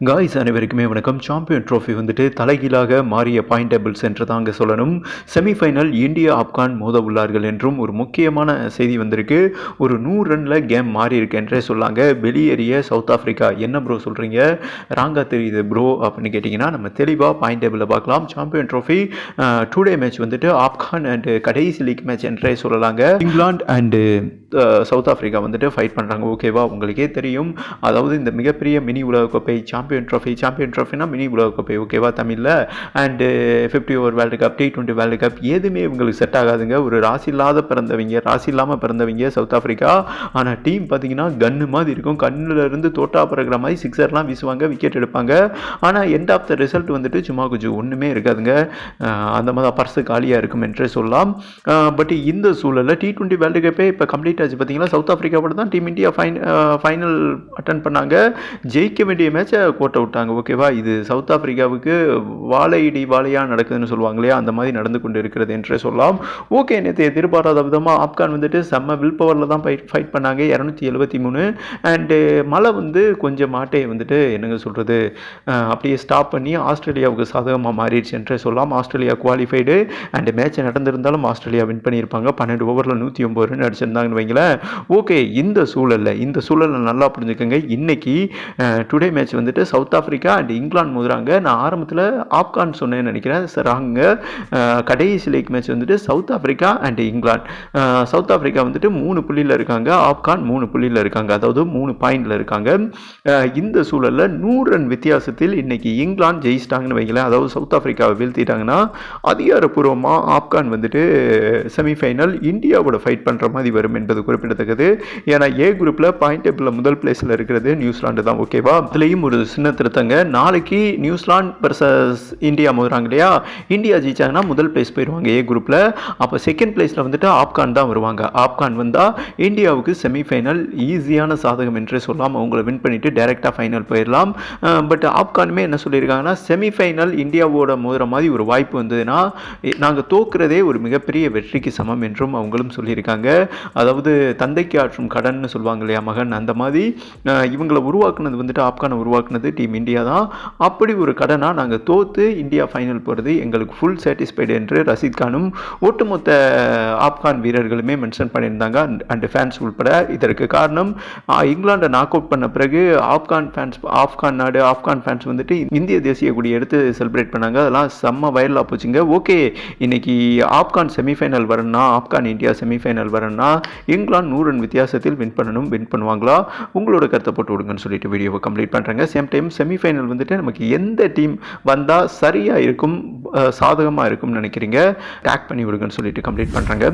Guys அனைவருக்குமே வணக்கம். Champion trophy வந்துட்டு தலைகீழாக மாறிய பாயிண்ட் டேபிள்ஸ் என்று தாங்க சொல்லணும். செமிஃபைனல் இந்தியா ஆப்கான் மோத உள்ளார்கள் என்றும் ஒரு முக்கியமான செய்தி வந்திருக்கு. ஒரு நூறு ரனில் கேம் மாறி இருக்கு என்றே சொல்லாங்க. வெளியேறிய சவுத் ஆஃப்ரிக்கா என்ன ப்ரோ சொல்கிறீங்க ராங்கா தெரியுது ப்ரோ அப்படின்னு கேட்டிங்கன்னா நம்ம தெளிவாக பாயிண்ட் டேபிளில் பார்க்கலாம். Champion trophy today match வந்துட்டு ஆப்கான் அண்டு கடைசி லீக் மேட்ச் என்றே சொல்லலாங்க. இங்கிலாந்து அண்டு சவுத் ஆஃப்ரிக்கா வந்துட்டு ஃபைட் பண்ணுறாங்க ஓகேவா உங்களுக்கே தெரியும். அதாவது இந்த மிகப்பெரிய மினி உலகக்கோப்பை சாம்பியன் ட்ராஃபி சாம்பியன் ட்ராஃபினா மினி உலகக்கோப்பை. ஓகேவா தமிழில். And fifty over world cup T twenty world cup எதுவுமே இவங்களுக்கு செட் ஆகாதுங்க. ஒரு ராசி இல்லாத பிறந்தவங்க ராசி இல்லாமல் பிறந்தவங்க சவுத் ஆஃப்ரிக்கா. ஆனால் டீம் பார்த்தீங்கன்னா கன்று மாதிரி இருக்கும். கண்ணில் இருந்து தோட்டா பிறகுற மாதிரி சிக்ஸர்லாம் வீசுவாங்க விக்கெட் எடுப்பாங்க. ஆனால் எண்ட் ஆஃப் த ரிசல்ட் வந்துட்டு சும்மா கொஞ்சம் ஒன்றுமே இருக்காதுங்க. அந்த மாதிரி பர்ஸு காலியாக இருக்கும் என்று சொல்லலாம். பட் இந்த சூழலில் டி டுவெண்ட்டி வேர்ல்டு கப்பே இப்போ கம்ப்ளீட்டாக ஆச்சு பார்த்தீங்களா சவுத் ஆஃப்ரிக்காவோட தான் team India fine final attend பண்ணாங்க. ஜெயிக்க வேண்டிய மேட்சை கோட்டை விட்டாங்க. ஓகேவா இது சவுத் ஆஃப்ரிக்காவுக்கு வாழை இடி வாழையாக நடக்குதுன்னு சொல்லுவாங்க இல்லையா? அந்த மாதிரி நடந்து கொண்டு இருக்கிறது என்றே சொல்லலாம். ஓகே நேற்று எதிர்பாராத விதமாக ஆப்கான் வந்துட்டு செம்ம வில் பவரில் தான் ஃபைட் ஃபைட் பண்ணாங்க. இரநூத்தி எழுபத்தி மூணு. அண்டு மழை வந்து கொஞ்சம் மாட்டையை வந்துட்டு என்னங்க சொல்கிறது அப்படியே ஸ்டாப் பண்ணி ஆஸ்திரேலியாவுக்கு சாதகமாக மாறிடுச்சு என்றே சொல்லலாம். ஆஸ்திரேலியா குவாலிஃபைடு அண்ட் மேட்ச் நடந்திருந்தாலும் ஆஸ்திரேலியா வின் பண்ணியிருப்பாங்க. பன்னெண்டு ஓவரில் நூற்றி ஒம்பது ரன் அடிச்சிருந்தாங்கன்னு வைங்களேன் ஓகே இந்த சூழலில் இந்த சூழலில் நல்லா புரிஞ்சுக்கோங்க. இன்னைக்கு டுடே மேட்ச் வந்துட்டு சவுத் ஆஃப்ரிக்கா அண்ட் இங்கிலாந்து மோதுறாங்க. நான் ஆரம்பத்தில் ஆப்கான் சொன்னேன்னு நினைக்கிறேன். சார் அங்க கடைசி லீக் மேட்ச் வந்துட்டு South Africa and England. South Africa வந்துட்டு மூணு புள்ளியில் இருக்காங்க. ஆப்கான் மூணு புள்ளியில் இருக்காங்க. அதாவது மூணு பாயிண்டில் இருக்காங்க. இந்த சூழலில் நூறு ரன் வித்தியாசத்தில் இன்னைக்கு இங்கிலாந்து ஜெயிச்சிட்டாங்கன்னு வைங்களேன். அதாவது சவுத் ஆஃப்ரிக்காவை வீழ்த்திட்டாங்கன்னா அதிகாரப்பூர்வமாக ஆப்கான் வந்துட்டு செமிஃபைனல் இந்தியாவோட ஃபைட் பண்ணுற மாதிரி வரும் என்பது குறிப்பிடத்தக்கது. ஏன்னா ஏ குரூப்பில் பாயிண்ட் டேபிளில் முதல் பிளேஸில் இருக்கிறது நியூசிலாண்டு தான் ஓகேவா அதுலேயும் ஒரு சின்ன திருத்தங்க. நாளைக்கு நியூசிலாந்து வர்சஸ் இந்தியா மோதுறாங்க இல்லையா? இந்தியா ஜெயிச்சாங்கன்னா முதல் பிளேஸ் போயிடுவாங்க ஏ குரூப்பில் அப்போ செகண்ட் பிளேஸில் வந்துட்டு ஆப்கான் தான் வருவாங்க. ஆப்கான் வந்தால் இந்தியாவுக்கு செமிஃபைனல் ஈஸியான சாதகம் என்றே சொல்லலாம். அவங்கள வின் பண்ணிவிட்டு டைரெக்டாக ஃபைனல் போயிடலாம். பட் ஆப்கானுமே என்ன சொல்லியிருக்காங்கன்னா செமிஃபைனல் இந்தியாவோட மோதுற மாதிரி ஒரு வாய்ப்பு வந்ததுன்னா நாங்கள் தோக்குறதே ஒரு மிகப்பெரிய வெற்றிக்கு சமம் என்றும் அவங்களும் சொல்லியிருக்காங்க. அதாவது தந்தைக்கு ஆற்றும் கடன்னு சொல்லுவாங்க இல்லையா மகன்? அந்த மாதிரி இவங்களை உருவாக்குனது வந்துட்டு ஆப்கானை உருவாக்குனது டீம் இந்தியா தான். அப்படி ஒரு கடனாக நாங்கள் தோற்று இந்தியா ஃபைனல் போகிறது எங்களுக்கு ஃபுல் சாட்டிஸ்ஃபைடு என்று ரஷீத் கானும் ஒட்டுமொத்த ஆப்கான் வீரர்களுமே மென்ஷன் பண்ணியிருந்தாங்க. அண்ட் ஃபேன்ஸ் உட்பட இதற்கு காரணம் இங்கிலாண்டை நாக் அவுட் பண்ண பிறகு ஆப்கான் ஃபேன்ஸ் ஆப்கான் நாடு ஆப்கான் ஃபேன்ஸ் வந்துட்டு இந்திய தேசிய கொடி எடுத்து செலிப்ரேட் பண்ணாங்க. அதெல்லாம் செம்ம வைரலாக போச்சுங்க. ஓகே இன்னைக்கு ஆப்கான் செமிஃபைனல் வரணும்னா ஆப்கான் இந்தியா செமிஃபைனல் வரணும்னா இங்கிலாந்து நூறு ரன் வித்தியாசத்தில் வின் பண்ணணும் வின் பண்ணுவாங்களா? உங்களோட கருத்தை போட்டு விடுங்கன்னு சொல்லிட்டு வீடியோவை கம்ப்ளீட் பண்ணுறாங்க சேம் டைம் செமிஃபைனல் வந்துட்டு நமக்கு எந்த டீம் வந்தால் சரியாக இருக்கும் சாதகமாக இருக்கும்னு நினைக்கிறீங்க? டேக் பண்ணி விடுங்கன்னு சொல்லிட்டு கம்ப்ளீட் பண்ணுறாங்க